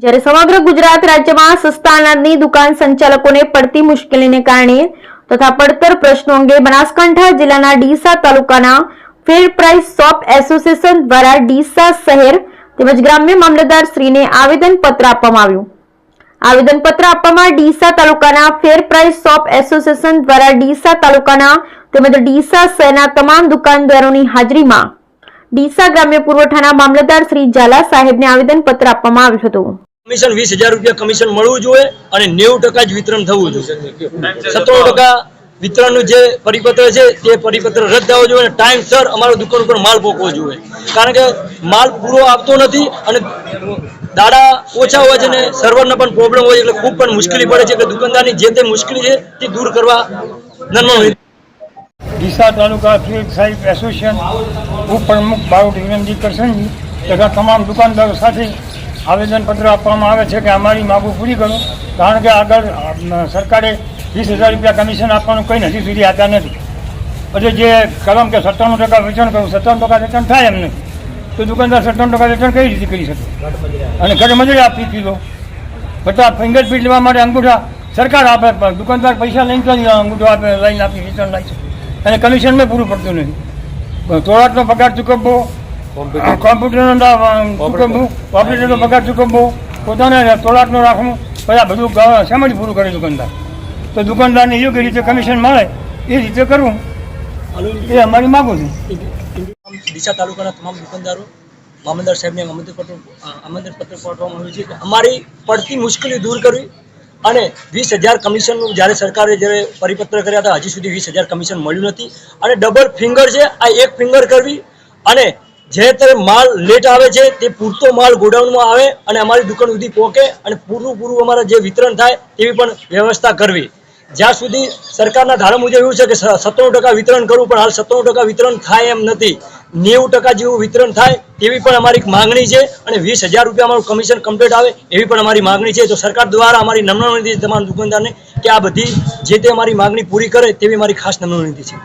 જ્યારે સમગ્ર ગુજરાત રાજ્યમાં સસ્તા અનાજની દુકાન સંચાલકોને પડતી મુશ્કેલીને કારણે તથા પડતર પ્રશ્નો અંગે બનાસકાંઠા જિલ્લાના ડીસા તાલુકાના ફેર પ્રાઇસ શોપ એસોસિએશન દ્વારા ડીસા શહેર તેમજ ગ્રામ્ય મામલતદાર શ્રીને આવેદન પત્ર આપવામાં આવ્યું. આવેદન પત્ર આપવામાં ડીસા તાલુકાના ફેર પ્રાઇસ શોપ એસોસિએશન દ્વારા ડીસા તાલુકાના તેમજ ડીસા શહેરના તમામ દુકાનદારોની હાજરીમાં ડીસા ગ્રામ્ય પુરવઠાના મામલતદાર શ્રી ઝાલા સાહેબને આવેદન પત્ર આપવામાં આવ્યું હતું. કમિશન વીસ હજાર રૂપિયા કમિશન મળવું જોઈએ અને નેવું ટકા જ વિતરણ થવું જોઈએ. સત્તાણું ટકા વિતરણનું જે પરિપત્ર છે, તે પરિપત્ર રદ થવો જોઈએ અને ટાઈમસર અમારો દુકાન ઉપર માલ પોકવો જોઈએ. કારણ કે માલ પૂરો આપતો નથી અને દાડા ઓછા હોય છે અને સર્વરનો પણ પ્રોબ્લેમ હોય એટલે ખૂબ પણ મુશ્કેલી પડે છે એટલે દુકાનદારની જે તે મુશ્કેલી છે, તે દૂર કરવા નમ્ર ડીસા તાલુકા ફિલ્ડ સાહેબ એસોસિએશન ઉપપ્રમુખ બારોટ વિનંતી કરશનજી તથા તમામ દુકાનદારો સાથે આવેદનપત્ર આપવામાં આવે છે કે અમારી માગો પૂરી કરો, કારણ કે આગળ સરકારે વીસ હજાર રૂપિયા કમિશન આપવાનું કંઈ હજી સુધી આપ્યા નથી. પછી જે કલમ કે સત્તાણું ટકા વેચાણ કરું સત્તાણું ટકા વેચાણ થાય એમ નથી તો દુકાનદાર સત્તાણું ટકા વેચાણ કઈ રીતે કરી શકે? અને ઘરે મજૂરી આપી કિલો બધા ફિંગરપ્રિન્ટ લેવા માટે અંગૂઠા, સરકાર આપે દુકાનદાર પૈસા લઈને તો અંગૂઠો આપે, લઈને આપી રિટર્ન લાવી અને અને કમિશનમાં પૂરું પડતું નથી. તોડાટનો પગાર ચૂકવવો કોમ્પ્યુટરનો ના- ચૂકવવું પગાર ચૂકવવો પોતાને તોડાટનો રાખવું પછી આ બધું સમજ પૂરું કરે દુકાનદાર? તો દુકાનદારને યોગ્ય રીતે કમિશન મળે. એ રીતે કરવું એ અમારી માગું છું. ડીસા તાલુકાના તમામ દુકાનદારો મામલદાર સાહેબને આમંત્રણ પત્ર આમંત્રણ પત્ર પાઠવવામાં આવ્યું છે કે અમારી પડતી મુશ્કેલી દૂર કરવી અને વીસ હજાર કમિશનનું જ્યારે સરકારે જ્યારે પરિપત્ર કર્યા હતા હજી સુધી વીસ હજાર કમિશન મળ્યું નથી. અને ડબલ ફિંગર છે આ એક ફિંગર કરવી અને જે તે માલ લેટ આવે છે, તે પૂરતો માલ ગોડાઉનમાં આવે અને અમારી દુકાન સુધી પહોંચે અને પૂરું પૂરું અમારા જે વિતરણ થાય તેવી પણ વ્યવસ્થા કરવી. જ્યાં સુધી સરકારના ધારા મુજબ એવું છે કે સત્તાણું ટકા વિતરણ કરવું, પણ હાલ સત્તાણું ટકા વિતરણ થાય એમ નથી. નેવું ટકા જેવું વિતરણ થાય તેવી પણ અમારી માંગણી છે અને વીસ હજાર રૂપિયા અમારું કમિશન કમ્પ્લીટ આવે એવી પણ અમારી માંગણી છે. તો સરકાર દ્વારા અમારી નમ્ર વિનંતી તમામ દુકાનદારને કે આ બધી જે તે અમારી માંગણી પૂરી કરે તેવી મારી ખાસ નમ્ર વિનંતી છે.